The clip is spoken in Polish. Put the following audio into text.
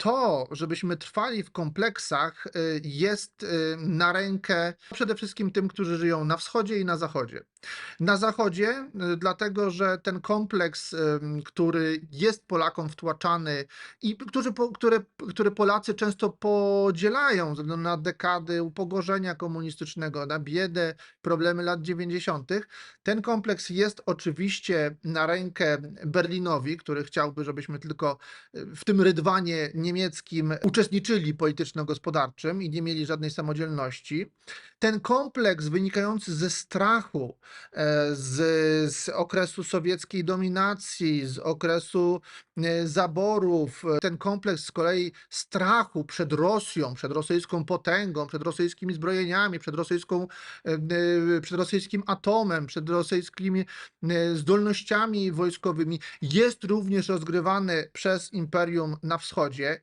to, żebyśmy trwali w kompleksach, y, jest y, na rękę przede wszystkim tym, którzy żyją na wschodzie i na zachodzie. Na zachodzie, y, dlatego że ten kompleks, który jest Polakom wtłaczany i którzy, po- które, które Polacy często podzielają na dekady upogorzenia komunistycznego, na biedę, problemy lat 90., ten kompleks jest oczywiście na rękę Berlinowi, który chciałby, żebyśmy tylko w tym rydwanie niemieckim uczestniczyli polityczno-gospodarczym i nie mieli żadnej samodzielności. Ten kompleks wynikający ze strachu, e, z, z okresu sowieckiej dominacji, z okresu e, zaborów, e, ten kompleks z kolei strachu przed Rosją, przed rosyjską potęgą, przed rosyjskimi zbrojeniami, przed, rosyjską, przed rosyjskim atomem, przed rosyjskimi zdolnościami wojskowymi, jest również rozgrywany przez imperium na wschodzie